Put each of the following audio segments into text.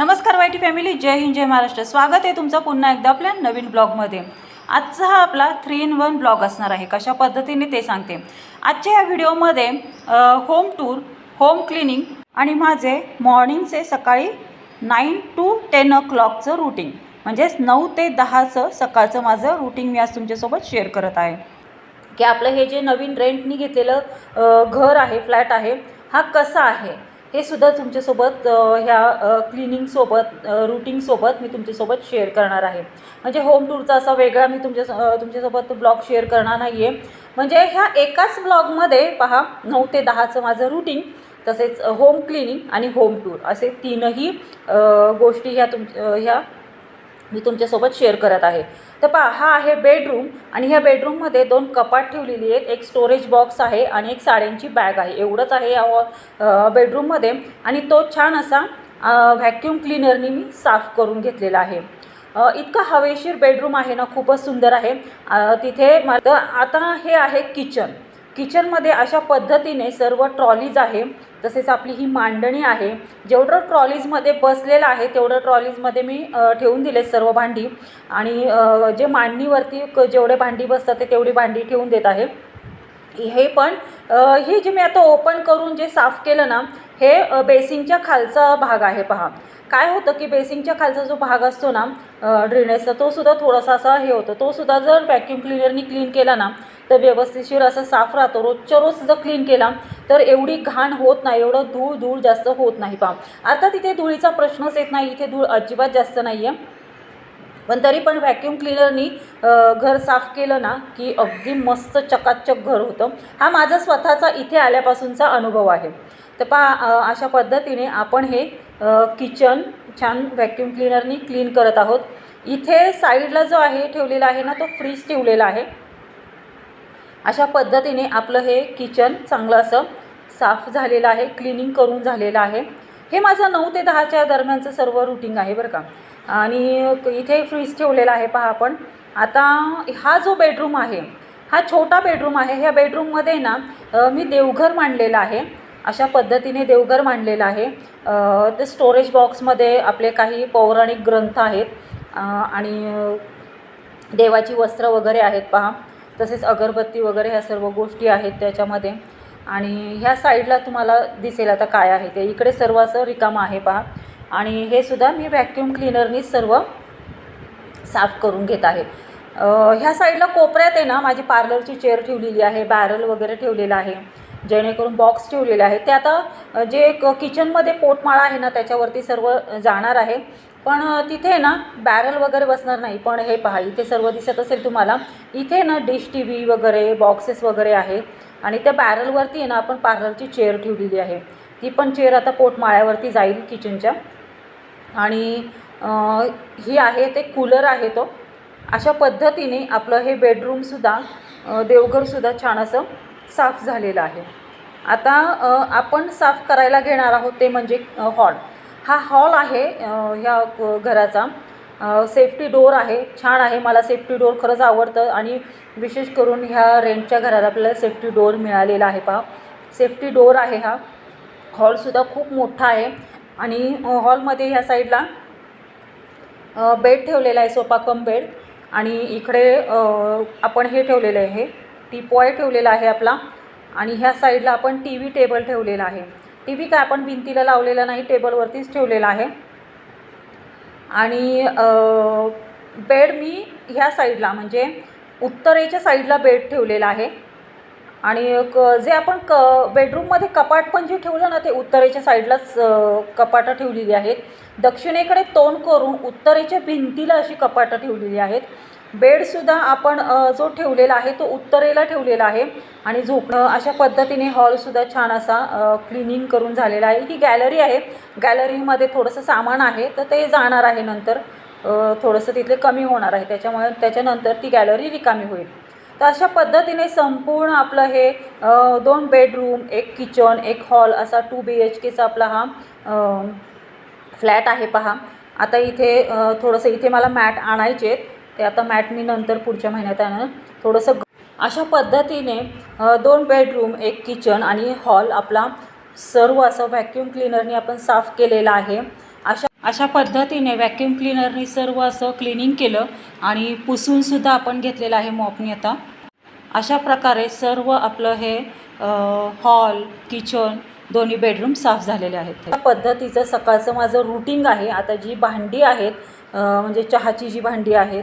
नमस्कार YT family जय हिंद जय महाराष्ट्र. स्वागत आहे तुमचं पुन्हा एकदा आपल्या नवीन ब्लॉगमध्ये. आजचा हा आपला थ्री इन वन ब्लॉग असणार आहे. कशा पद्धतीने ते सांगते. आजच्या या व्हिडिओमध्ये होम टूर होम क्लिनिंग आणि माझे मॉर्निंगचे सकाळी नाईन टू टेन ओ क्लॉकचं रुटीन म्हणजेच नऊ ते दहाचं सकाळचं माझं रुटीन मी आज तुमच्यासोबत शेअर करत आहे. की आपलं हे जे नवीन रेंटनी घेतलेलं घर आहे फ्लॅट आहे हा कसा आहे? हे सुद्धा तुमच्यासोबत ह्या क्लिनिंगसोबत रुटीनसोबत मी तुमच्यासोबत शेअर करणार आहे. म्हणजे होम टूरचा असा वेगळा मी तुमच्या तुमच्यासोबत ब्लॉग शेअर करणार नाही आहे म्हणजे ह्या एकाच ब्लॉगमध्ये पहा नऊ ते दहाचं माझं रुटीन तसेच होम क्लिनिंग आणि होम टूर असे तीनही गोष्टी ह्या तुम ह्या मी तुमच्यासोबत शेअर करत आहे. तर पहा हा आहे बेडरूम आणि ह्या बेडरूममध्ये दोन कपाट ठेवलेली आहेत. एक स्टोरेज बॉक्स आहे आणि एक साड्यांची बॅग आहे. एवढंच आहे या बेडरूममध्ये आणि तो छान असा व्हॅक्यूम क्लिनरने मी साफ करून घेतलेला आहे. इतका हवेशीर बेडरूम आहे ना खूपच सुंदर आहे. तिथे मा- तर आता हे आहे किचन किचनमध्ये अशा पद्धतीने सर्व ट्रॉलीज आहे. तसेच आपली ही मांडणी आहे जेवढं ट्रॉलीजमध्ये बसलेलं आहे तेवढं ट्रॉलीजमध्ये मी ठेवून दिले सर्व भांडी. आणि जे मांडणीवरती क- जेवढे भांडी बसतात ते तेवढी भांडी ठेवून देत आहे. हे पण हे जे मी आता ओपन करून जे साफ केलं ना हे बेसिनच्या खालचा भाग आहे पहा. काय होतं की बेसिनच्या खालचा जो भाग असतो ना ड्रेनेजचा तो सुद्धा थोडासा असा हे होतो. तो सुद्धा जर व्हॅक्यूम क्लिनरनी क्लीन केला ना तर व्यवस्थितशीर असं साफ राहतो. रोजच्या रोज जर क्लीन केला तर एवढी घाण होत नाही एवढं धूळ धूळ जास्त होत नाही पहा. अर्थात इथे धुळीचा प्रश्नच येत नाही इथे धूळ अजिबात जास्त नाही आहे पण तरी पण व्हॅक्यूम क्लिनरनी घर साफ केलं ना की अगदी मस्त चकाचक घर होतं. हा माझा स्वतःचा इथे आल्यापासूनचा अनुभव आहे. तर पा अशा पद्धतीने आपण हे किचन छान व्हॅक्यूम क्लिनरनी क्लीन करत आहोत. इथे साईडला जो आहे ठेवलेला आहे ना तो फ्रीज ठेवलेला आहे. अशा पद्धतीने आपलं हे किचन चांगलं असं साफ झालेलं आहे क्लिनिंग करून झालेलं आहे. हे माझं नऊ ते दहाच्या दरम्यानचं सर्व रुटीन आहे बरं का. आणि इथे फ्रीज ठेवलेला आहे पहा आपण. आता हा जो बेडरूम आहे हा छोटा बेडरूम आहे. ह्या बेडरूममध्ये ना मी देवघर मांडलेलं आहे. अशा पद्धतीने देवघर मांडलेलं आहे. ते स्टोरेज बॉक्समध्ये आपले काही पौराणिक ग्रंथ आहेत. आणि देवाची वस्त्र वगैरे आहेत पहा. तसेच अगरबत्ती वगैरे ह्या सर्व गोष्टी आहेत त्याच्यामध्ये. आणि ह्या साईडला तुम्हाला दिसेल आता काय आहे ते. इकडे सर्व असं रिकामं आहे पहा. आणि हे सुद्धा मी व्हॅक्यूम क्लिनरनीच सर्व साफ करून घेत आहे. ह्या साईडला कोपऱ्यात आहे ना माझी पार्लरची चेअर ठेवलेली आहे. बॅरल वगैरे ठेवलेलं आहे. जेणेकरून बॉक्स ठेवलेले आहेत. ते आता जे क किचनमध्ये पोटमाळा आहे ना त्याच्यावरती सर्व जाणार आहे. पण तिथे ना बॅरल वगैरे बसणार नाही. पण हे पहा इथे सर्व दिसत असेल तुम्हाला. इथे ना डिश टी व्ही वगैरे बॉक्सेस वगैरे आहे. आणि त्या बॅरलवरती आहे ना आपण पार्लरची चेअर ठेवलेली आहे. ती पण चेअर आता पोटमाळ्यावरती जाईल किचनच्या आणि ही आहे ते कूलर आहे तो. अशा पद्धतीने आपलं हे बेडरूमसुद्धा देवघरसुद्धा छान असं साफ झालेलं आहे. आता आपण साफ करायला घेणार आहोत ते म्हणजे हॉल. हा हॉल आहे ह्या घराचा. सेफ्टी डोअर आहे. छान आहे मला सेफ्टी डोअर खरंच आवडतं आणि विशेष करून ह्या रेंटच्या घराला आपल्याला सेफ्टी डोअर मिळालेला आहे पहा. सेफ्टी डोअर आहे हा. हॉलसुद्धा खूप मोठा आहे आणि हॉलमध्ये ह्या साईडला बेड ठेवलेला आहे सोपाकम बेड. आणि इकडे आपण हे ठेवलेलं आहे. टीपॉय ठेवलेला आहे आपला. आणि ह्या साईडला आपण टी व्ही टेबल ठेवलेला आहे. टी व्ही काय आपण भिंतीला लावलेला नाही टेबलवरतीच ठेवलेला आहे. आणि बेड मी ह्या साईडला म्हणजे उत्तरेच्या साईडला बेड ठेवलेला आहे. आणि क जे आपण क बेडरूममध्ये कपाट पण जे ठेवलं ना ते उत्तरेच्या साईडलाच कपाटं ठेवलेली आहेत. दक्षिणेकडे तोंड करून उत्तरेच्या भिंतीला अशी कपाटं ठेवलेली आहेत. बेडसुद्धा आपण जो ठेवलेला आहे तो उत्तरेला ठेवलेला आहे. आणि झोपणं अशा पद्धतीने हॉलसुद्धा छान असा क्लिनिंग करून झालेला आहे. ही गॅलरी आहे. गॅलरीमध्ये थोडंसं सामान आहे तर ते जाणार आहे नंतर. थोडंसं तिथले कमी होणार आहे. त्याच्यामुळे त्याच्यानंतर ती गॅलरी रिकामी होईल. तर अशा पद्धतीने संपूर्ण आपलं हे दोन बेडरूम एक किचन एक हॉल असा टू बी एच केचा आपला हा फ्लॅट आहे पहा. आता इथे थोडंसं इथे मला मॅट आणायचे आहेत ते आता मॅट मी नंतर पुढच्या महिन्यात आणून थोडंसं अशा पद्धतीने दोन बेडरूम एक किचन आणि हॉल आपला सर्व असं व्हॅक्यूम क्लिनरने आपण साफ केलेला आहे. अशा अशा पद्धतीने व्हॅक्यूम क्लिनरने सर्व असं क्लिनिंग केलं आणि पुसूनसुद्धा आपण घेतलेलं आहे मॉपनी आता. अशा प्रकारे सर्व आपलं हे हॉल किचन दोन्ही बेडरूम साफ झालेले आहेत. या पद्धतीचं सकाळचं माझं रुटीन आहे. आता जी भांडी आहेत म्हणजे चहाची जी भांडी आहेत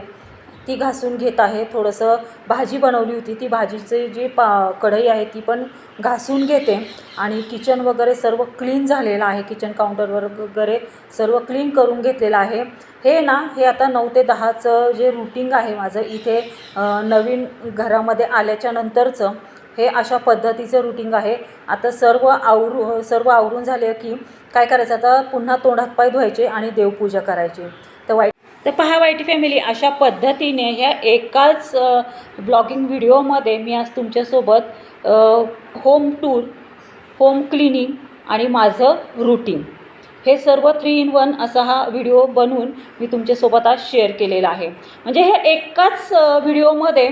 ती घासून घेत आहे. थोडंसं भाजी बनवली होती. ती भाजीची जी पा कढई आहे ती पण घासून घेते. आणि किचन वगैरे सर्व क्लीन झालेलं आहे. किचन काउंटरवर वगैरे सर्व क्लीन करून घेतलेलं आहे. हे ना हे आता नऊ ते दहाचं जे रुटीन आहे माझं इथे नवीन घरामध्ये आल्याच्या नंतरचं हे अशा पद्धतीचं रुटीन आहे. आता सर्व आवरू सर्व आवरून झाले की काय करायचं? आता पुन्हा तोंडात पाय धुवायचे आणि देवपूजा करायची. तर वाईट तर पहा वाईटी फॅमिली अशा पद्धतीने ह्या एकाच ब्लॉगिंग व्हिडिओमध्ये मी आज तुमच्यासोबत होम टूर होम क्लिनिंग आणि माझं रुटीन हे सर्व थ्री इन वन असा हा व्हिडिओ बनवून मी तुमच्यासोबत आज शेअर केलेला आहे. म्हणजे हे एकाच व्हिडिओमध्ये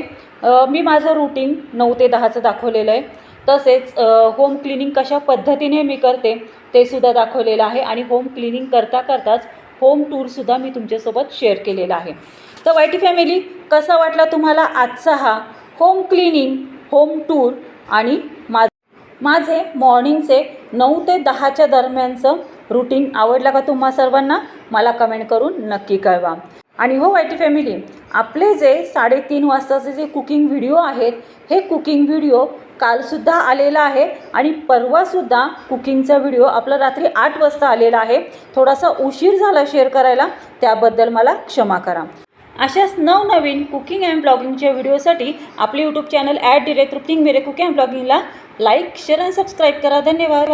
मी माझं रुटीन नऊ ते दहाचं दाखवलेलं आहे. तसेच होम क्लिनिंग कशा पद्धतीने मी करते ते सुद्धा दाखवलेलं आहे आणि होम क्लिनिंग करता करताच होम टूरसुद्धा मी तुमच्यासोबत शेअर केलेला आहे. तर वाईटी फॅमिली कसा वाटला तुम्हाला आजचा हा होम क्लिनिंग होम टूर आणि मा माझे मॉर्निंगचे नऊ ते दहाच्या दरम्यानचं रुटीन आवडलं का तुम्हा सर्वांना? मला कमेंट करून नक्की कळवा. आणि हो वायटी फॅमिली आपले जे साडेतीन वाजताचे जे कुकिंग व्हिडिओ आहेत हे कुकिंग व्हिडिओ कालसुद्धा आलेला आहे आणि परवासुद्धा कुकिंगचा व्हिडिओ आपला रात्री आठ वाजता आलेला आहे. थोडासा उशीर झाला शेअर करायला त्याबद्दल मला क्षमा करा. अशाच नवनवीन कुकिंग अँड ब्लॉगिंगच्या व्हिडिओसाठी आपले यूट्यूब चॅनल ॲट डिरेक्ट तृप्तिंग मेरे कुकिंग अँड ब्लॉगिंगला लाईक शेअर आणि सबस्क्राईब करा. धन्यवाद.